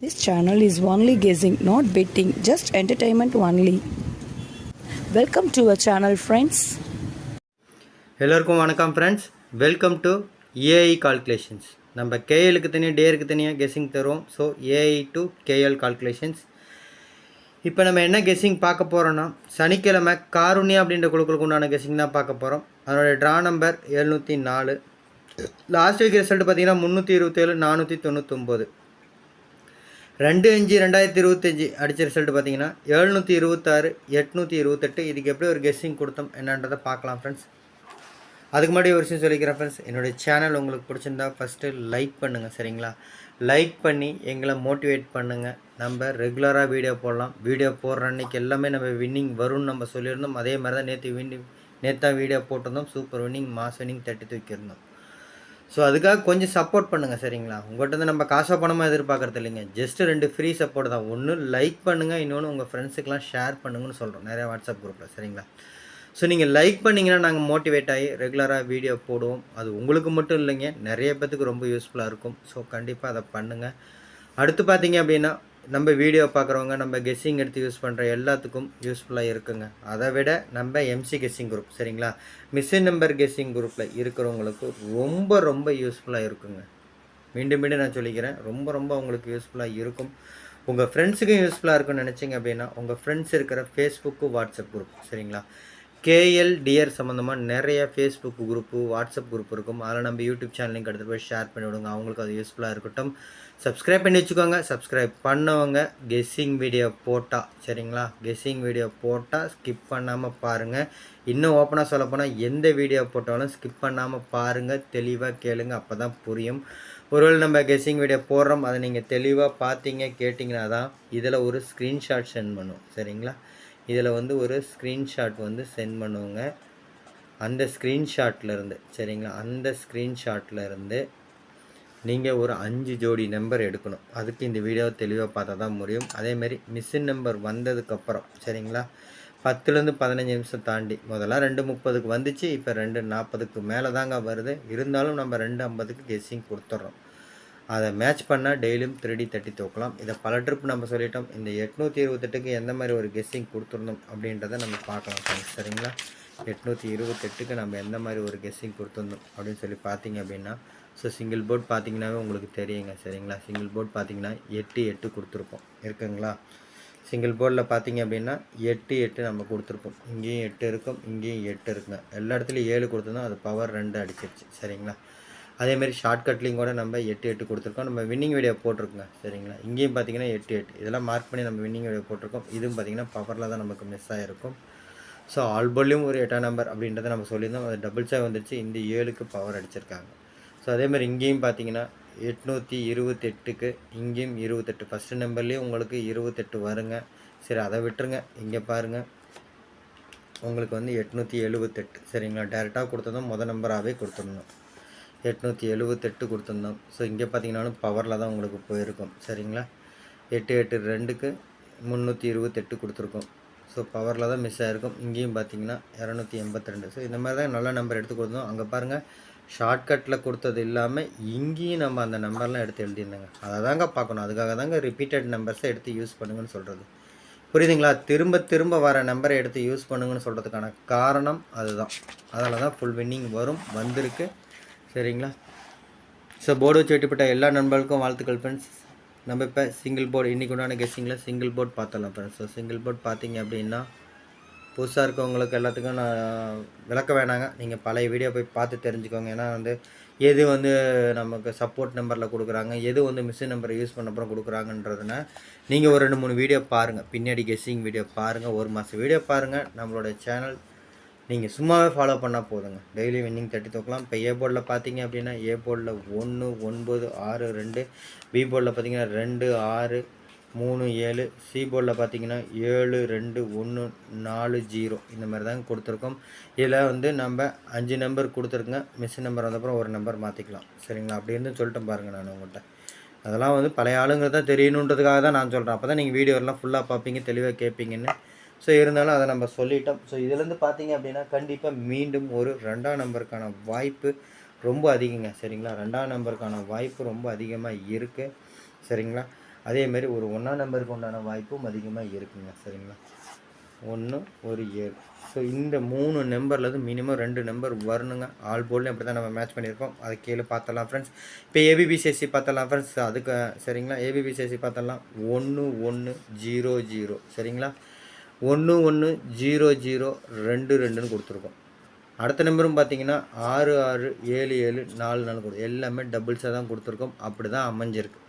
This channel is only guessing, not betting, just entertainment only. Welcome to a channel friends எல்லோருக்கும் வணக்கம் friends welcome to AI calculations நம்ம கேஎலுக்கு தனியாக டேருக்கு தனியாக கெஸ்ஸிங் தருவோம். So AI to KL calculations இப்போ நம்ம என்ன கெஸ்ஸிங் பார்க்க போகிறோன்னா சனிக்கிழமை காருண்யா அப்படின்ற குழுக்களுக்கு உண்டான கெஸ்ஸிங் தான் பார்க்க போகிறோம் அதனுடைய ட்ரா நம்பர் எழுநூற்றி நாலு. லாஸ்ட் வீக் ரிசல்ட் பார்த்தீங்கன்னா முந்நூற்றி இருபத்தேழு நானூற்றி தொண்ணூற்றொம்பது ரெண்டு அஞ்சு ரெண்டாயிரத்தி இருபத்தஞ்சி அடித்த ரிசல்ட் பார்த்தீங்கன்னா எழுநூற்றி இருபத்தாறு எட்நூற்றி இருபத்தெட்டு. இதுக்கு எப்படி ஒரு கெஸ்ஸிங் கொடுத்தோம் என்னன்றதை பார்க்கலாம் ஃப்ரெண்ட்ஸ் அதுக்கு முன்னாடி ஒரு விஷயம் சொல்லிக்கிறேன் ஃப்ரெண்ட்ஸ் என்னுடைய சேனல் உங்களுக்கு பிடிச்சிருந்தா ஃபஸ்ட்டு லைக் பண்ணுங்கள் சரிங்களா? லைக் பண்ணி எங்களை மோட்டிவேட் பண்ணுங்கள் நம்ம ரெகுலராக வீடியோ போடலாம். வீடியோ போடுற அன்னைக்கு எல்லாமே நம்ம வின்னிங் வரும்னு நம்ம சொல்லியிருந்தோம். அதே மாதிரி தான் நேற்று வின்னிங் நேற்று தான் வீடியோ போட்டிருந்தோம். சூப்பர் வின்னிங் மாஸ் வின்னிங் தட்டி தூக்கியிருந்தோம். ஸோ அதுக்காக கொஞ்சம் சப்போர்ட் பண்ணுங்கள் சரிங்களா? உங்கள்கிட்ட இருந்து நம்ம காசோ பணமாக எதிர்பார்க்கறது இல்லைங்க. ஜஸ்ட் ரெண்டு ஃப்ரீ சப்போர்ட் தான். ஒன்று லைக் பண்ணுங்கள் இன்னொன்று உங்கள் ஃப்ரெண்ட்ஸுக்கெலாம் ஷேர் பண்ணுங்கன்னு சொல்கிறோம் நிறையா வாட்ஸ்அப் குரூப்பில் சரிங்களா? ஸோ நீங்கள் லைக் பண்ணிங்கன்னா நாங்கள் மோட்டிவேட் ஆகி ரெகுலராக வீடியோ போடுவோம். அது உங்களுக்கு மட்டும் இல்லைங்க நிறைய பேத்துக்கு ரொம்ப யூஸ்ஃபுல்லாக இருக்கும். ஸோ கண்டிப்பாக அதை பண்ணுங்கள் அடுத்து பார்த்தீங்க அப்படின்னா நம்ம வீடியோ பார்க்குறவங்க நம்ம கெஸ்ஸிங் எடுத்து யூஸ் பண்ணுற எல்லாத்துக்கும் யூஸ்ஃபுல்லாக இருக்குங்க. அதை விட நம்ம எம்சி கெஸ்ஸிங் குரூப் சரிங்களா? மிஸ்ஸின் நம்பர் கெஸ்ஸிங் குரூப்பில் இருக்கிறவங்களுக்கு ரொம்ப ரொம்ப யூஸ்ஃபுல்லாக இருக்குங்க. மீண்டும் மீண்டும் நான் சொல்லிக்கிறேன் ரொம்ப ரொம்ப உங்களுக்கு யூஸ்ஃபுல்லாக இருக்கும். உங்கள் ஃப்ரெண்ட்ஸுக்கும் யூஸ்ஃபுல்லாக இருக்கும்னு நினச்சிங்க அப்படின்னா உங்கள் ஃப்ரெண்ட்ஸ் இருக்கிற ஃபேஸ்புக்கு வாட்ஸ்அப் குரூப் சரிங்களா? கேஎல் டிஆர் சம்மந்தமாக நிறைய ஃபேஸ்புக் குரூப்பு வாட்ஸ்அப் குரூப் இருக்கும். அதில் நம்ம யூடியூப் சேனலையும் எடுத்து போய் ஷேர் பண்ணி விடுங்க அவங்களுக்கு அது யூஸ்ஃபுல்லாக இருக்கட்டும். சப்ஸ்கிரைப் பண்ணி வச்சுக்கோங்க. சப்ஸ்கிரைப் பண்ணவங்க கெஸ்ஸிங் வீடியோ போட்டால் சரிங்களா? கெஸ்ஸிங் வீடியோ போட்டால் ஸ்கிப் பண்ணாமல் பாருங்கள் இன்னும் ஓப்பனாக சொல்லப்போனால் எந்த வீடியோ போட்டாலும் ஸ்கிப் பண்ணாமல் பாருங்கள் தெளிவாக கேளுங்க. அப்போ தான் புரியும். ஒருவேளை நம்ம கெஸ்ஸிங் வீடியோ போடுறோம். அதை நீங்கள் தெளிவாக பார்த்தீங்க கேட்டிங்கன்னா தான் இதில் ஒரு ஸ்க்ரீன்ஷாட் சென்ட் பண்ணும். சரிங்களா? இதில் வந்து ஒரு ஸ்க்ரீன்ஷாட் வந்து சென்ட் பண்ணுவோங்க. அந்த ஸ்க்ரீன்ஷாட்லேருந்து சரிங்களா? அந்த ஸ்க்ரீன்ஷாட்லேருந்து நீங்கள் ஒரு அஞ்சு ஜோடி நம்பர் எடுக்கணும். அதுக்கு இந்த வீடியோ தெளிவாக பார்த்தா தான் முடியும். அதேமாரி மிஷின் நம்பர் வந்ததுக்கப்புறம் சரிங்களா? பத்துலேருந்து பதினஞ்சு நிமிஷம் தாண்டி முதல்ல ரெண்டு முப்பதுக்கு வந்துச்சு இப்போ ரெண்டு நாற்பதுக்கு மேலே தாங்க வருது. இருந்தாலும் நம்ம ரெண்டு ஐம்பதுக்கு கெஸ்ஸிங் கொடுத்துட்றோம் அதை மேட்ச் பண்ணால் டெய்லியும் த்ரீடி தட்டி தூக்கலாம். இதை பல ட்ரிப் நம்ம சொல்லிட்டோம். இந்த எட்நூற்றி இருபத்தெட்டுக்கு எந்த மாதிரி ஒரு கெஸ்ஸிங் கொடுத்துருந்தோம் அப்படின்றத நம்ம பார்க்கலாம் ஃப்ரெண்ட்ஸ் சரிங்களா? எட்நூற்றி இருபத்தெட்டுக்கு நம்ம எந்த மாதிரி ஒரு கெஸ்ஸிங் கொடுத்துருந்தோம் அப்படின்னு சொல்லி பார்த்தீங்க அப்படின்னா ஸோ சிங்கிள் போர்ட் பார்த்தீங்கன்னாவே உங்களுக்கு தெரியுங்க சரிங்களா? சிங்கிள் போர்ட் பார்த்தீங்கன்னா எட்டு எட்டு கொடுத்துருப்போம். இருக்குங்களா? சிங்கிள் போர்டில் பார்த்தீங்க அப்படின்னா எட்டு எட்டு நம்ம கொடுத்துருப்போம். இங்கேயும் எட்டு இருக்கும் இங்கேயும் எட்டு இருக்குங்க. எல்லா இடத்துலையும் ஏழு கொடுத்துருந்தோம் அது பவர் ரெண்டு அடிச்சிருச்சு சரிங்களா? அதேமாரி ஷார்ட்கட்லேயும் கூட நம்ம எட்டு எட்டு கொடுத்துருக்கோம். நம்ம வின்னிங் வீடியோ போட்டிருக்கோங்க சரிங்களா? இங்கேயும் பார்த்தீங்கன்னா எட்டு எட்டு. இதெல்லாம் மார்க் பண்ணி நம்ம வின்னிங் வீடியோ போட்டிருக்கோம். இதுவும் பார்த்தீங்கன்னா பவரில் தான் நமக்கு மிஸ் ஆகிருக்கும் ஸோ ஆல்போலையும் ஒரு எட்டாம் நம்பர் அப்படின்றத நம்ம சொல்லியிருந்தோம். அது டபுள் சாய் வந்துருச்சு. இந்த ஏழுக்கு பவர் அடிச்சிருக்காங்க. ஸோ அதேமாதிரி இங்கேயும் பார்த்தீங்கன்னா எட்நூற்றி இருபத்தெட்டுக்கு இங்கேயும் இருபத்தெட்டு. ஃபஸ்ட்டு நம்பர்லேயும் உங்களுக்கு இருபத்தெட்டு வருங்க. சரி அதை விட்டுருங்க. இங்கே பாருங்கள் உங்களுக்கு வந்து எட்நூற்றி எழுபத்தெட்டு. சரிங்களா? டேரெக்டாக கொடுத்ததும் மொதல் நம்பராகவே கொடுத்துருந்தோம் எட்நூற்றி எழுபத்தெட்டு கொடுத்துருந்தோம் ஸோ இங்கே பார்த்தீங்கன்னாலும் பவரில் தான் உங்களுக்கு போயிருக்கும். சரிங்களா? எட்டு எட்டு ரெண்டுக்கு முந்நூற்றி இருபத்தெட்டு கொடுத்துருக்கோம். ஸோ பவரில் தான் மிஸ் ஆகிருக்கும் இங்கேயும் பார்த்தீங்கன்னா இரநூத்தி எண்பத்தி ரெண்டு. ஸோ இந்த மாதிரி தான் நல்ல நம்பர் எடுத்து கொடுத்தோம். அங்கே பாருங்கள் ஷார்ட்கட்டில் கொடுத்தது இல்லாமல் இங்கேயும் நம்ம அந்த நம்பர்லாம் எடுத்து எழுதியிருந்தாங்க. அதை தாங்க பார்க்கணும். அதுக்காக தாங்க ரிப்பீட்டட் நம்பர்ஸை எடுத்து யூஸ் பண்ணுங்கன்னு சொல்கிறது புரியுதுங்களா? திரும்ப திரும்ப வர நம்பரை எடுத்து யூஸ் பண்ணுங்கன்னு சொல்கிறதுக்கான காரணம் அதுதான். அதில் தான் ஃபுல் வின்னிங் வரும் வந்திருக்கு. சரிங்களா? ஸோ போர்டு வச்சு வெட்டிப்பட்ட எல்லா நண்பர்களுக்கும் வாழ்த்துக்கள் ஃப்ரெண்ட்ஸ் நம்ம இப்போ சிங்கிள் போர்டு இன்றைக்கி உண்டான கெஸ்ஸிங்கில் சிங்கிள் போர்டு பார்த்தலாம் ஃப்ரெண்ட்ஸ் ஸோ சிங்கிள் போர்டு பார்த்தீங்க அப்படின்னா புதுசாக இருக்கவங்களுக்கு எல்லாத்துக்கும் நான் விளக்க வேணாங்க. நீங்கள் பழைய வீடியோ போய் பார்த்து தெரிஞ்சுக்கோங்க. ஏன்னா வந்து எது வந்து நமக்கு சப்போர்ட் நம்பரில் கொடுக்குறாங்க எது வந்து மிஷின் நம்பரை யூஸ் பண்ண அப்புறம் கொடுக்குறாங்கன்றதுனா நீங்கள் ஒரு ரெண்டு மூணு வீடியோ பாருங்கள் பின்னாடி கெஸ்ஸிங் வீடியோ பாருங்கள் ஒரு மாதம் வீடியோ பாருங்கள் நம்மளோட சேனல் நீங்கள் சும்மாவே ஃபாலோ பண்ணால் போதுங்க. டெய்லி வின்னிங் தட்டி தூக்கலாம். இப்போ ஏ போர்டில் பார்த்தீங்க அப்படின்னா ஏ போர்டில் ஒன்று ஒன்பது ஆறு ரெண்டு பி போர்டில் பார்த்தீங்கன்னா ரெண்டு ஆறு மூணு ஏழு. சி போர்டில் பார்த்தீங்கன்னா ஏழு ரெண்டு ஒன்று நாலு ஜீரோ. இந்த மாதிரி தாங்க கொடுத்துருக்கோம். இதில் வந்து நம்ம அஞ்சு நம்பர் கொடுத்துருக்குங்க. மிஸ் நம்பர் வந்தப்புறம் ஒரு நம்பர் மாற்றிக்கலாம் சரிங்களா? அப்படி இருந்து சொல்லிட்டேன் பாருங்கள் நான் உங்கள்கிட்ட அதெல்லாம் வந்து பழைய ஆளுங்கிறதா தெரியணுன்றதுக்காக தான் நான் சொல்கிறேன் அப்போ தான் நீங்கள் வீடியோலாம் ஃபுல்லாக பார்ப்பீங்க தெளிவாக கேட்பீங்கன்னு ஸோ இருந்தாலும் அதை நம்ம சொல்லிட்டோம். ஸோ இதுலேருந்து பார்த்தீங்க அப்படின்னா கண்டிப்பாக மீண்டும் ஒரு ரெண்டாம் நம்பருக்கான வாய்ப்பு ரொம்ப அதிகங்க. சரிங்களா? ரெண்டாம் நம்பருக்கான வாய்ப்பு ரொம்ப அதிகமாக இருக்குது சரிங்களா? அதேமாரி ஒரு ஒன்றாம் நம்பருக்கு உண்டான வாய்ப்பும் அதிகமாக இருக்குங்க. சரிங்களா? ஒன்று ஒரு ஏழு. ஸோ இந்த மூணு நம்பர்லேருந்து மினிமம் ரெண்டு நம்பர் வரணுங்க. ஆல் போல்டு அப்படி தான் நம்ம மேட்ச் பண்ணியிருக்கோம். அதை கீழே பார்த்தலாம் ஃப்ரெண்ட்ஸ் இப்போ ஏபிபிசிஎஸ்சி பார்த்தலாம் ஃப்ரெண்ட்ஸ் அதுக்கு சரிங்களா? ஏபிபிசிஎஸ்சி பார்த்தலாம் ஒன்று ஒன்று ஜீரோ ஜீரோ. சரிங்களா? ஒன்று ஒன்று ஜீரோ ஜீரோ ரெண்டு ரெண்டுன்னு கொடுத்துருக்கோம். அடுத்த நம்பரும் பார்த்தீங்கன்னா ஆறு ஆறு ஏழு ஏழு நாலு நாலு கொடு எல்லாமே டபுள்ஸாக தான் கொடுத்துருக்கோம். அப்படி தான் அமைஞ்சிருக்கு.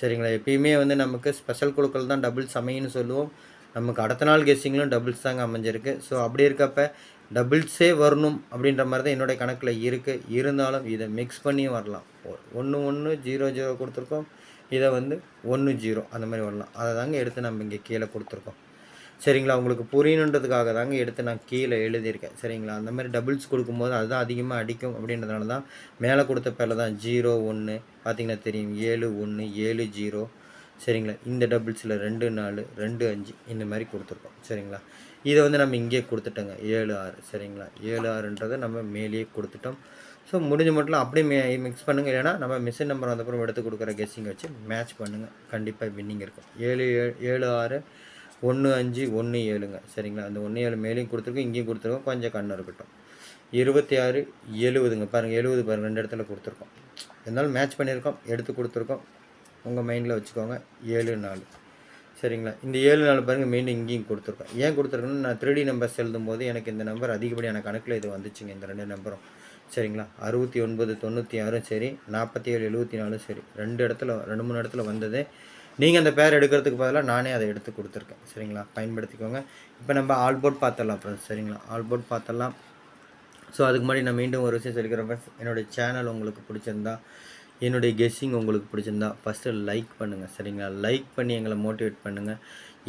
சரிங்களா? எப்பயுமே வந்து நமக்கு ஸ்பெஷல் குழுக்கள் தான் டபுள்ஸ் அமையுன்னு சொல்லுவோம். நமக்கு அடுத்த நாள் கெஸ்ஸிங்லும் டபுள்ஸ் தாங்க அமைஞ்சிருக்கு. ஸோ அப்படி இருக்கப்ப டபுள்ஸே வரணும் அப்படின்ற மாதிரி தான் என்னுடைய கணக்கில் இருக்குது இருந்தாலும் இதை மிக்ஸ் பண்ணியும் வரலாம். ஒன்று ஒன்று ஜீரோ ஜீரோ கொடுத்துருக்கோம். இதை வந்து ஒன்று ஜீரோ அந்த மாதிரி வரலாம். அதை தாங்க எடுத்து நம்ம இங்கே கீழே கொடுத்துருக்கோம். சரிங்களா? உங்களுக்கு புரியணுன்றதுக்காக தாங்க எடுத்து நான் கீழே எழுதியிருக்கேன். சரிங்களா? அந்த மாதிரி டபுள்ஸ் கொடுக்கும்போது அதுதான் அதிகமாக அடிக்கும் அப்படின்றதுனால தான் மேலே கொடுத்த பேரில் தான் ஜீரோ ஒன்று பார்த்தீங்கன்னா தெரியும். ஏழு ஒன்று ஏழு ஜீரோ. சரிங்களா? இந்த டபுள்ஸில் ரெண்டு நாலு ரெண்டு அஞ்சு இந்த மாதிரி கொடுத்துருக்கோம். சரிங்களா? இதை வந்து நம்ம இங்கேயே கொடுத்துட்டோங்க. ஏழு ஆறு. சரிங்களா? ஏழு ஆறுன்றதை நம்ம மேலேயே கொடுத்துட்டோம். ஸோ முடிஞ்ச மட்டும் அப்படியே மே மிக்ஸ் பண்ணுங்கள் இல்லைனா நம்ம மிஷின் நம்பர் வந்தப்புறம் எடுத்து கொடுக்குற கெஸ்ஸிங் வச்சு மேட்ச் பண்ணுங்கள் கண்டிப்பாக வின்னிங் இருக்கும். ஏழு ஏழு ஏழு ஆறு ஒன்று அஞ்சு ஒன்று ஏழுங்க. சரிங்களா? அந்த ஒன்று ஏழு மேலேயும் கொடுத்துருக்கோம் இங்கேயும் கொடுத்துருக்கோம் கொஞ்சம் கண்ணு இருக்கட்டும் இருபத்தி ஆறு எழுபதுங்க. பாருங்கள் எழுபது பாருங்கள் ரெண்டு இடத்துல கொடுத்துருக்கோம். இருந்தாலும் மேட்ச் பண்ணியிருக்கோம் எடுத்து கொடுத்துருக்கோம். உங்கள் மைண்டில் வச்சுக்கோங்க ஏழு நாலு. சரிங்களா? இந்த ஏழு நாலு பாருங்கள் மெயின் இங்கேயும் கொடுத்துருக்கோம். ஏன் கொடுத்துருக்கோன்னு நான் த்ரீ டி நம்பர்ஸ் எழுதும்போது எனக்கு இந்த நம்பர் அதிகப்படியான கணக்கில் இது வந்துச்சுங்க இந்த ரெண்டு நம்பரும் சரிங்களா? அறுபத்தி ஒன்பது தொண்ணூற்றி ஆறும் சரி நாற்பத்தி ஏழு எழுபத்தி நாலும் சரி. ரெண்டு இடத்துல ரெண்டு மூணு இடத்துல வந்ததே நீங்கள் அந்த பேர் எடுக்கிறதுக்கு பதிலாக நானே அதை எடுத்து கொடுத்துருக்கேன். சரிங்களா? பயன்படுத்திக்கோங்க. இப்போ நம்ம ஆல்போர்ட் பார்த்துடலாம் ஃப்ரெண்ட்ஸ் சரிங்களா? ஆல்போர்ட் பார்த்துடலாம் ஸோ அதுக்கு முன்னாடி நான் மீண்டும் ஒரு விஷயம் சொல்லிக்கிறேன் ஃப்ரெண்ட்ஸ் என்னுடைய சேனல் உங்களுக்கு பிடிச்சிருந்தா என்னுடைய கெஸ்ஸிங் உங்களுக்கு பிடிச்சிருந்தா ஃபஸ்ட்டு லைக் பண்ணுங்கள் சரிங்களா? லைக் பண்ணி எங்களை மோட்டிவேட் பண்ணுங்கள்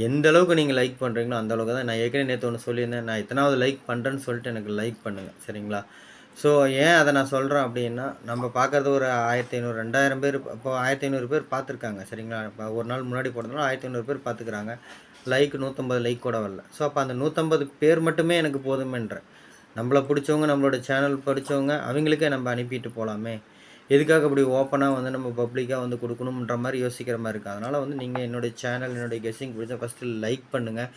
எந்த அளவுக்கு நீங்கள் லைக் பண்ணுறீங்களோ அந்த அளவுக்கு தான். நான் ஏற்கனவே நேற்று ஒன்று சொல்லியிருந்தேன். நான் எத்தனாவது லைக் பண்ணுறேன்னு சொல்லிட்டு எனக்கு லைக் பண்ணுங்கள் சரிங்களா? ஸோ ஏன் அதை நான் சொல்கிறேன் அப்படின்னா நம்ம பார்க்குறது ஒரு ஆயிரத்தி ஐநூறு ரெண்டாயிரம் பேர் இப்போ ஆயிரத்தி ஐநூறு பேர் பார்த்துருக்காங்க சரிங்களா? இப்போ ஒரு நாள் முன்னாடி போட்டதுனால ஆயிரத்தி ஐநூறு பேர் பார்த்துக்கிறாங்க. லைக் நூற்றம்பது லைக் கூட வரல. ஸோ அப்போ அந்த நூற்றம்பது பேர் மட்டுமே எனக்கு போதுமென்ற நம்மளை பிடிச்சவங்க நம்மளோட சேனல் படித்தவங்க அவங்களுக்கே நம்ம அனுப்பிட்டு போகலாமே எதுக்காக இப்படி ஓப்பனாக வந்து நம்ம பப்ளிக்காக வந்து கொடுக்கணுன்ற மாதிரி யோசிக்கிற மாதிரி இருக்குது அதனால் வந்து நீங்கள் என்னுடைய சேனல் என்னுடைய கெஸ்ஸிங் பிடிச்சா ஃபஸ்ட்டு லைக் பண்ணுங்கள்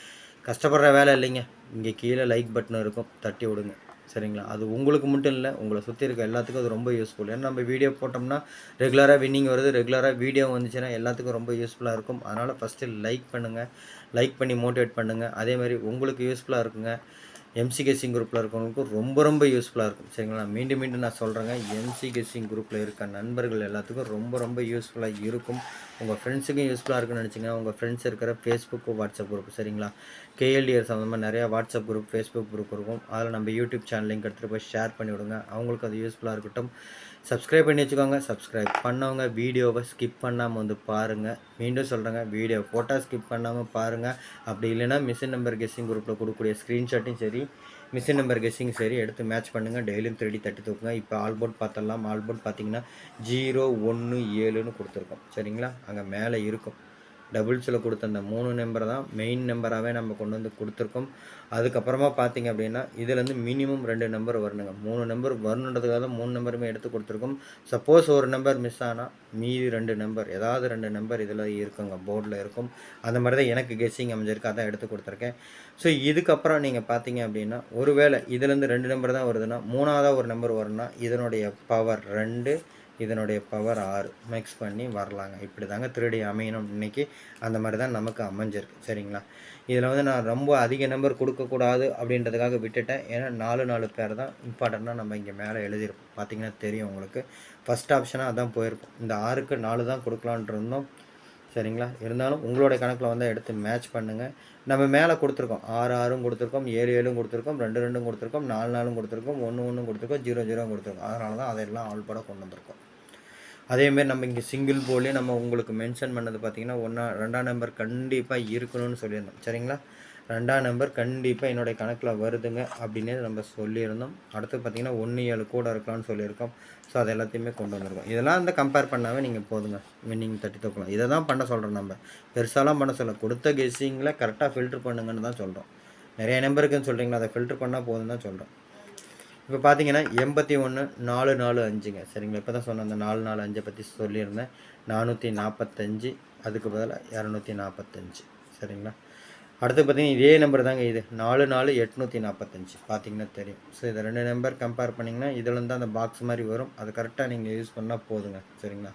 கஷ்டப்படுற வேலை இல்லைங்க. இங்கே கீழே லைக் பட்டன் இருக்கும். தட்டி விடுங்க. சரிங்களா? அது உங்களுக்கு மட்டும் இல்லை உங்களை சுற்றி இருக்க எல்லாத்துக்கும் அது ரொம்ப யூஸ்ஃபுல் ஏன்னா நம்ம வீடியோ போட்டோம்னா ரெகுலராக வின்னிங் வருது ரெகுலராக வீடியோ வந்துச்சுன்னா எல்லாத்துக்கும் ரொம்ப யூஸ்ஃபுல்லாக இருக்கும். அதனால் ஃபஸ்ட்டு லைக் பண்ணுங்கள் லைக் பண்ணி மோட்டிவேட் பண்ணுங்கள் அதே மாதிரி உங்களுக்கு யூஸ்ஃபுல்லாக இருக்குங்க. எம்சிகேசிங் குரூப்பில் இருக்கிறவங்களுக்கும் ரொம்ப ரொம்ப யூஸ்ஃபுல்லாக இருக்கும். சரிங்களா? மீண்டும் மீண்டும் நான் சொல்கிறேங்க எம்சிகேசிங் குரூப்பில் இருக்க நண்பர்கள் எல்லாத்துக்கும் ரொம்ப ரொம்ப யூஸ்ஃபுல்லாக இருக்கும். உங்கள் ஃப்ரெண்ட்ஸுக்கும் யூஸ்ஃபுல்லாக இருக்குன்னு நினச்சிங்க. உங்கள் ஃப்ரெண்ட்ஸ் இருக்கிற ஃபேஸ்புக் வாட்ஸ்அப் குரூப் சரிங்களா? கேஎல்டிஆர் சம்மந்தமாக நிறையா வாட்ஸ்அப் குரூப் ஃபேஸ்புக் குரூப் இருக்கும். அதில் நம்ம யூடியூப் சேனல் லிங்க் எடுத்துகிட்டு போய் ஷேர் பண்ணி விடுங்க அவங்களுக்கு அது யூஸ்ஃபுல்லாக இருக்கட்டும். சப்ஸ்கிரைப் பண்ணி வச்சுக்கோங்க. சப்ஸ்கிரைப் பண்ணவங்க வீடியோவை ஸ்கிப் பண்ணாமல் வந்து பாருங்கள் மீண்டும் சொல்கிறேங்க வீடியோ ஃபோட்டோ ஸ்கிப் பண்ணாமல் பாருங்கள் அப்படி இல்லைன்னா மிஷின் நம்பர் கெஸ்ஸிங் குரூப்பில் கொடுக்கக்கூடிய ஸ்க்ரீன்ஷாட்டும் சரி மிஷின் நம்பர் கெஸ்ஸிங் சரி எடுத்து மேட்ச் பண்ணுங்கள் டெய்லியும் தேடி தட்டி தூக்குங்க. இப்போ ஆல்போர்ட் பார்த்தலாம் ஆல்போர்ட் பார்த்தீங்கன்னா ஜீரோ ஒன்று ஏழுன்னு கொடுத்துருக்கோம். சரிங்களா? அங்கே மேலே இருக்கும். டபுள்ஸில் கொடுத்த அந்த மூணு நம்பர் தான் மெயின் நம்பராகவே நம்ம கொண்டு வந்து கொடுத்துருக்கோம். அதுக்கப்புறமா பார்த்தீங்க அப்படின்னா இதுலேருந்து மினிமம் ரெண்டு நம்பர் வரணுங்க. மூணு நம்பர் வரணுன்றதுக்காக தான் மூணு நம்பருமே எடுத்து கொடுத்துருக்கோம். சப்போஸ் ஒரு நம்பர் மிஸ் ஆனால் மீதி ரெண்டு நம்பர் ஏதாவது ரெண்டு நம்பர் இதில் இருக்குங்க போர்டில் இருக்கும். அந்த மாதிரி தான் எனக்கு கெஸ்ஸிங் அமைஞ்சிருக்கு அதான் எடுத்து கொடுத்துருக்கேன். ஸோ இதுக்கப்புறம் நீங்கள் பார்த்தீங்க அப்படின்னா ஒருவேளை இதுலேருந்து ரெண்டு நம்பர் தான் வருதுன்னா மூணாவதாக ஒரு நம்பர் வரும்னா இதனுடைய பவர் ரெண்டு இதனுடைய பவர் ஆறு மிக்ஸ் பண்ணி வரலாங்க. இப்படி தாங்க த்ரீடி அமையணும் இன்றைக்கி அந்த மாதிரி தான் நமக்கு அமைஞ்சிருக்கு. சரிங்களா? இதில் வந்து நான் ரொம்ப அதிக நம்பர் கொடுக்கக்கூடாது அப்படின்றதுக்காக விட்டுட்டேன். ஏன்னா நாலு நாலு பேர் தான் இம்பார்ட்டண்ட்டாக நம்ம இங்கே மேலே எழுதியிருப்போம். பார்த்தீங்கன்னா தெரியும் உங்களுக்கு. ஃபஸ்ட் ஆப்ஷனாக அதான் போயிருக்கும். இந்த ஆறுக்கு நாலு தான் கொடுக்கலான்ட்டு இருந்தோம். சரிங்களா? இருந்தாலும் உங்களுடைய கணக்கில் வந்து எடுத்து மேட்ச் பண்ணுங்கள் நம்ம மேலே கொடுத்துருக்கோம். ஆறு ஆறும் கொடுத்துருக்கோம். ஏழு ஏழும் கொடுத்துருக்கோம். ரெண்டு ரெண்டும் கொடுத்துருக்கோம். நாலு நாலும் கொடுத்துருக்கோம். ஒன்று ஒன்றும் கொடுத்துருக்கோம். ஜீரோ ஜீரோ கொடுத்துருக்கோம். அதனால தான் அதெல்லாம் ஆள்பட கொண்டு வந்திருக்கோம். அதேமாரி நம்ம இங்கே சிங்கிள் போர்ட்லேயே நம்ம உங்களுக்கு மென்ஷன் பண்ணது பார்த்தீங்கன்னா ஒன்றா ரெண்டாம் நம்பர் கண்டிப்பாக இருக்கணும்னு சொல்லியிருந்தோம். சரிங்களா? ரெண்டாம் நம்பர் கண்டிப்பாக என்னுடைய கணக்கில் வருதுங்க அப்படின்னு நம்ம சொல்லியிருந்தோம். அடுத்து பார்த்தீங்கன்னா ஒன்று ஏழு கூட இருக்கலாம்னு சொல்லியிருக்கோம். ஸோ அது எல்லாத்தையுமே கொண்டு வந்திருக்கோம். இதெல்லாம் வந்து கம்பேர் பண்ணாவே நீங்கள் போதுங்க. வின்னிங் தட்டி தூக்கலாம். இதை தான் பண்ண சொல்கிறோம் நம்ம. பெருசாலாம் பண்ண சொல்ல. கொடுத்த கெஸ்ஸிங்கில் கரெக்டாக ஃபில்டர் பண்ணுங்கன்னு தான் சொல்கிறோம் நிறைய நம்பருக்குன்னு சொல்கிறீங்களா அதை ஃபில்டர் பண்ணால் போதும் தான் சொல்கிறோம் இப்போ பார்த்தீங்கன்னா எண்பத்தி ஒன்று நாலு நாலு அஞ்சுங்க. சரிங்களா? இப்போ தான் சொன்ன அந்த நாலு நாலு அஞ்சை பற்றி சொல்லியிருந்தேன். நானூற்றி நாற்பத்தஞ்சு அதுக்கு பதிலாக இரநூத்தி நாற்பத்தஞ்சு. சரிங்களா? அடுத்து பார்த்தீங்கன்னா இதே நம்பர் தாங்க இது. நாலு நாலு எட்நூற்றி நாற்பத்தஞ்சு. பார்த்தீங்கன்னா தெரியும். ஸோ இதை ரெண்டு நம்பர் கம்பேர் பண்ணிங்கன்னா இதில் அந்த பாக்ஸ் மாதிரி வரும். அது கரெக்டாக நீங்கள் யூஸ் பண்ணால் போதுங்க. சரிங்களா?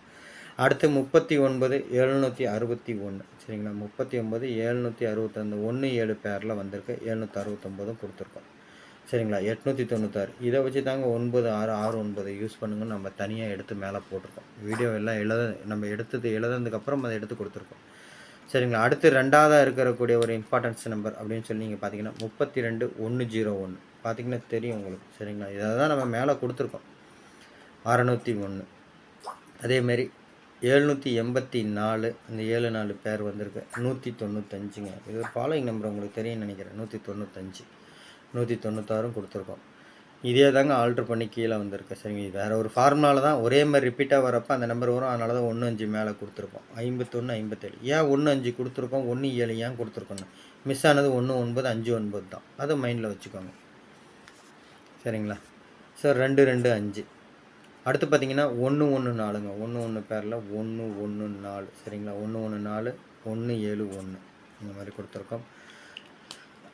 அடுத்து முப்பத்தி ஒன்பது எழுநூற்றி அறுபத்தி ஒன்று. சரிங்களா? முப்பத்தி ஒன்பது எழுநூற்றி அறுபத்தொன்று ஒன்று ஏழு பேரில் வந்திருக்கு. எழுநூற்றி அறுபத்தொம்போதும் கொடுத்துருக்கோம். சரிங்களா? எட்நூற்றி தொண்ணூத்தாறு. இதை வச்சு தாங்க ஒன்பது ஆறு ஆறு ஒன்பது யூஸ் பண்ணுங்கன்னு நம்ம தனியாக எடுத்து மேலே போட்டிருக்கோம். வீடியோ எல்லாம் எழுத நம்ம எடுத்தது எழுதுனதுக்கப்புறம் அதை எடுத்து கொடுத்துருக்கோம். சரிங்களா? அடுத்து ரெண்டாவதாக இருக்கக்கூடிய ஒரு இம்பார்ட்டன்ஸ் நம்பர் அப்படின்னு சொல்லி நீங்கள் பார்த்தீங்கன்னா முப்பத்தி ரெண்டு ஒன்று ஜீரோ ஒன்று பார்த்தீங்கன்னா தெரியும் உங்களுக்கு. சரிங்களா? இதை தான் நம்ம மேலே கொடுத்துருக்கோம். அறநூற்றி ஒன்று அதேமாரி எழுநூற்றி எண்பத்தி நாலு அந்த ஏழு நாலு பேர் வந்திருக்கு. நூற்றி தொண்ணூத்தஞ்சுங்க. இது ஒரு ஃபாலோயிங் நம்பர் உங்களுக்கு தெரியும்னு நினைக்கிறேன். நூற்றி தொண்ணூத்தஞ்சு. நூற்றி தொண்ணூத்தாறும் கொடுத்துருக்கோம். இதே தாங்க ஆல்ட்ரு பண்ணி கீழே வந்திருக்கு. சரிங்க வேறு ஒரு ஃபார்முலாவில் தான் ஒரே மாதிரி ரிப்பீட்டாக வரப்போ அந்த நம்பர் வரும். அதனால தான் ஒன்று அஞ்சு மேலே கொடுத்துருக்கோம். ஐம்பத்தொன்று ஐம்பத்தேழு. ஏன் ஒன்று அஞ்சு கொடுத்துருக்கோம்? ஒன்று ஏழு ஏன் கொடுத்துருக்கோம் மிஸ் ஆனது ஒன்று ஒன்பது அஞ்சு ஒன்பது தான். அதை மைண்டில் வச்சுக்கோங்க. சரிங்களா? சார் ரெண்டு ரெண்டு அஞ்சு. அடுத்து பார்த்தீங்கன்னா ஒன்று ஒன்று நாலுங்க. ஒன்று ஒன்று பேரில் ஒன்று ஒன்று நாலு. சரிங்களா? ஒன்று ஒன்று நாலு. ஒன்று ஏழு ஒன்று இந்த மாதிரி கொடுத்துருக்கோம்.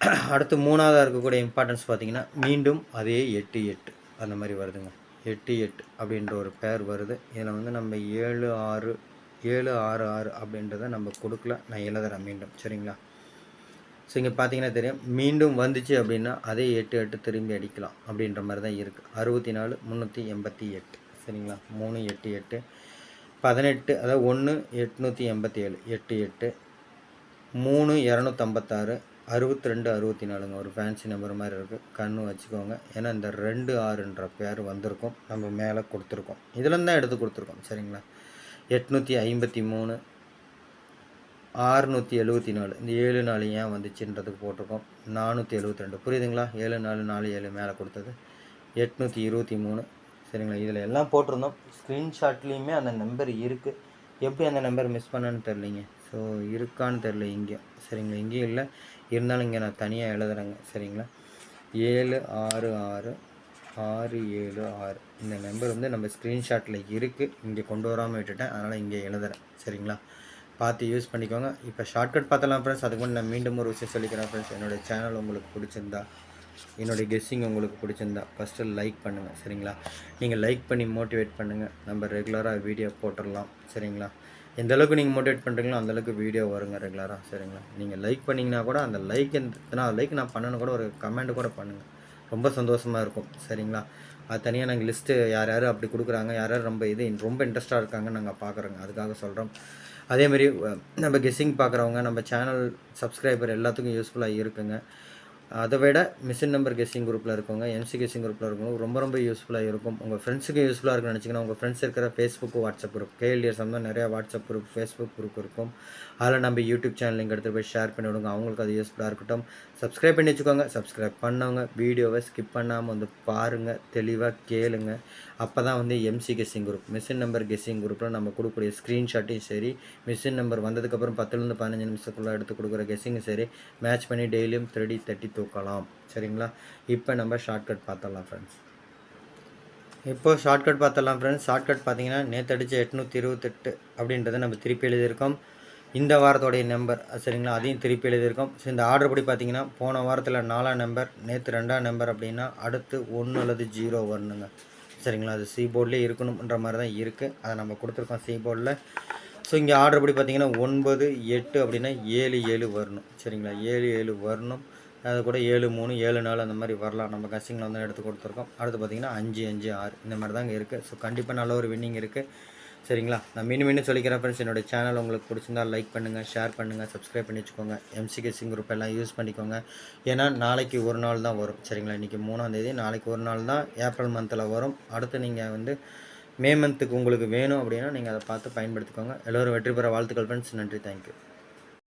அடுத்து மூணாவதாக இருக்கக்கூடிய இம்பார்ட்டன்ஸ் பார்த்தீங்கன்னா மீண்டும் அதே எட்டு எட்டு அந்த மாதிரி வருதுங்க. எட்டு எட்டு அப்படின்ற ஒரு பேர் வருது. இதில் வந்து நம்ம ஏழு ஆறு ஏழு ஆறு ஆறு அப்படின்றத நம்ம கொடுக்கல. நான் எழுதுறேன் மீண்டும். சரிங்களா? ஸோ இங்கே பார்த்தீங்கன்னா தெரியும். மீண்டும் வந்துச்சு அப்படின்னா அதே எட்டு எட்டு திரும்பி அடிக்கலாம் அப்படின்ற மாதிரி தான் இருக்குது அறுபத்தி நாலு முந்நூற்றி எண்பத்தி எட்டு. சரிங்களா? மூணு எட்டு எட்டு. பதினெட்டு அதாவது ஒன்று எட்நூற்றி எண்பத்தி ஏழு. எட்டு எட்டு. மூணு இரநூத்தம்பத்தாறு. அறுபத்தி ரெண்டு அறுபத்தி நாலுங்க ஒரு ஃபேன்சி நம்பர் மாதிரி இருக்குது கண்ணு வச்சுக்கோங்க. ஏன்னா இந்த ரெண்டு ஆறுன்ற பேர் வந்திருக்கும். நம்ம மேலே கொடுத்துருக்கோம். இதுலேருந்து தான் எடுத்து கொடுத்துருக்கோம். சரிங்களா? எட்நூற்றி ஐம்பத்தி மூணு ஆறுநூற்றி எழுபத்தி நாலு. இந்த ஏழு நாலு ஏன் வந்துச்சுன்றதுக்கு போட்டிருக்கோம். நானூற்றி எழுபத்தி ரெண்டு. புரியுதுங்களா? ஏழு நாலு நாலு ஏழு மேலே கொடுத்தது. எட்நூற்றி இருபத்தி மூணு. சரிங்களா? இதில் எல்லாம் போட்டிருந்தோம். ஸ்க்ரீன்ஷாட்லேயுமே அந்த நம்பர் இருக்குது எப்படி அந்த நம்பர் மிஸ் பண்ணேன்னு தெரிலிங்க ஸோ இருக்கான்னு தெரில இங்கே. சரிங்களா? இங்கேயும் இல்லை. இருந்தாலும் இங்கே நான் தனியாக எழுதுறேங்க. சரிங்களா? ஏழு ஆறு ஆறு ஆறு ஏழு ஆறு. இந்த நம்பர் வந்து நம்ம ஸ்க்ரீன்ஷாட்டில் இருக்குது இங்கே கொண்டு வராமல் விட்டுட்டேன். அதனால் இங்கே எழுதுறேன். சரிங்களா? பார்த்து யூஸ் பண்ணிக்கோங்க. இப்போ ஷார்ட்கட் பார்த்தலாம் ஃப்ரெண்ட்ஸ் அதுக்கு நான் மீண்டும் ஒரு விஷயம் சொல்லிக்கிறேன் ஃப்ரெண்ட்ஸ் என்னோடய சேனல் உங்களுக்கு பிடிச்சிருந்தா என்னுடைய கெஸ்ஸிங் உங்களுக்கு பிடிச்சிருந்தா ஃபஸ்ட்டு லைக் பண்ணுங்கள் சரிங்களா? நீங்கள் லைக் பண்ணி மோட்டிவேட் பண்ணுங்கள் நம்ம ரெகுலராக வீடியோ போட்டுடலாம். சரிங்களா? எந்த அளவுக்கு நீங்கள் மோட்டிவேட் பண்ணுறீங்களோ அந்தளவுக்கு வீடியோ வருங்க ரெகுலராக சரிங்களா? நீங்கள் லைக் பண்ணிங்கன்னா கூட அந்த லைக் எந்தனா லைக் நான் பண்ணணும் கூட ஒரு கமெண்ட் கூட பண்ணுங்கள் ரொம்ப சந்தோஷமாக இருக்கும். சரிங்களா? அது தனியாக நாங்கள் லிஸ்ட்டு யார் யார் அப்படி கொடுக்குறாங்க யார் யார் ரொம்ப இது ரொம்ப இன்ட்ரெஸ்ட்டாக இருக்காங்கன்னு நாங்கள் பார்க்குறோங்க அதுக்காக சொல்கிறோம் அதேமாரி நம்ம கெஸ்ஸிங் பார்க்குறவங்க நம்ம சேனல் சப்ஸ்கிரைபர் எல்லாத்துக்கும் யூஸ்ஃபுல்லாக இருக்குங்க. அதை விட மிஷின் நம்பர் கெஸ்ஸிங் குரூப்பில் இருக்கவங்க எம்சி கெஸ்ஸிங் குரூப்பில் இருக்கவங்க ரொம்ப ரொம்ப யூஸ்ஃபுல்லாக இருக்கும். உங்கள் ஃப்ரெண்ட்ஸுக்கு யூஸ்ஃபுல்லாக இருக்குன்னு நினச்சிங்கன்னா உங்கள் ஃப்ரெண்ட்ஸ் இருக்கிற ஃபேஸ்புக் வாட்ஸ்அப் குரூப் கேஎல்டிஎஸ் சம்மந்தம் நிறையா வாட்ஸ்அப் குரூப் ஃபேஸ்புக் குரூப் இருக்கும். அதில் நம்ம யூடியூப் சேனல் லிங்க் எடுத்துகிட்டு போய் ஷேர் பண்ணி விடுங்க அவங்களுக்கு அது யூஸ்ஃபுல்லாக இருக்கட்டும். சப்ஸ்கிரைப் பண்ணி வச்சுக்கோங்க. சப்ஸ்கிரைப் பண்ணவங்க வீடியோவை ஸ்கிப் பண்ணாமல் வந்து பாருங்கள் தெளிவாக கேளுங்க. அப்போ தான் வந்து MC guessing group machine number guessing குரூப்பில் நம்ம கொடுக்கக்கூடிய ஸ்க்ரீன்ஷாட்டையும் சரி மிஷின் நம்பர் வந்ததுக்கப்புறம் பத்துலேருந்து பதினஞ்சு நிமிஷத்துக்குள்ளே எடுத்து கொடுக்குற கெஸ்ஸிங்கும் சரி மேட்ச் பண்ணி டெய்லியும் த்ரெடி தட்டி தூக்கலாம். சரிங்களா? இப்போ நம்ம ஷார்ட்கட் பார்த்துடலாம் ஃப்ரெண்ட்ஸ் இப்போ ஷார்ட்கட் பார்த்தலாம் ஃப்ரெண்ட்ஸ் ஷார்ட்கட் பார்த்தீங்கன்னா நேற்று அடித்த எட்நூற்றி இருபத்தெட்டு அப்படின்றத நம்ம திருப்பி எழுதியிருக்கோம். இந்த வாரத்தோடைய நம்பர் சரிங்களா? அதையும் திருப்பி எழுதியிருக்கோம். ஸோ இந்த ஆர்டர் படி பார்த்தீங்கன்னா போன வாரத்தில் நாலாம் நம்பர் நேற்று ரெண்டாம் நம்பர் அப்படின்னா அடுத்து ஒன்று அல்லது ஜீரோ வரணுங்க. சரிங்களா? அது சி போர்ட்லேயே இருக்கணுன்ற மாதிரி தான் இருக்குது அதை நம்ம கொடுத்துருக்கோம் சி போர்டில் ஸோ இங்கே ஆர்டர் படி பார்த்தீங்கன்னா ஒன்பது எட்டு அப்படின்னா ஏழு ஏழு வரணும். சரிங்களா? ஏழு ஏழு வரணும். அது கூட ஏழு மூணு ஏழு நாலு அந்த மாதிரி வரலாம். நம்ம கசிங்கில் வந்து எடுத்து கொடுத்துருக்கோம். அடுத்து பார்த்தீங்கன்னா அஞ்சு அஞ்சு ஆறு. இந்த மாதிரி தாங்க இருக்குது ஸோ கண்டிப்பாக நல்ல ஒரு வின்னிங் இருக்குது சரிங்களா? நான் மீண்டும் மீண்டும் சொல்லிக்கிறேன் ஃப்ரெண்ட்ஸ் என்னோடய சேனல் உங்களுக்கு பிடிச்சிருந்தா லைக் பண்ணுங்கள் ஷேர் பண்ணுங்கள் சப்ஸ்கிரைப் பண்ணி வச்சுக்கோங்க. எம்சிகே சிங் குரூப் எல்லாம் யூஸ் பண்ணிக்கோங்க. ஏன்னா நாளைக்கு ஒரு நாள் தான் வரும். சரிங்களா? இன்றைக்கி மூணாந்தேதி நாளைக்கு ஒரு நாள் தான் ஏப்ரல் மந்தில் வரும். அடுத்து நீங்கள் வந்து மே மந்த்துக்கு உங்களுக்கு வேணும் அப்படின்னா நீங்கள் அதை பார்த்து பயன்படுத்திக்கோங்க. எல்லோரும் வெற்றி பெற வாழ்த்துக்கள் ஃப்ரெண்ட்ஸ் நன்றி. தேங்க்யூ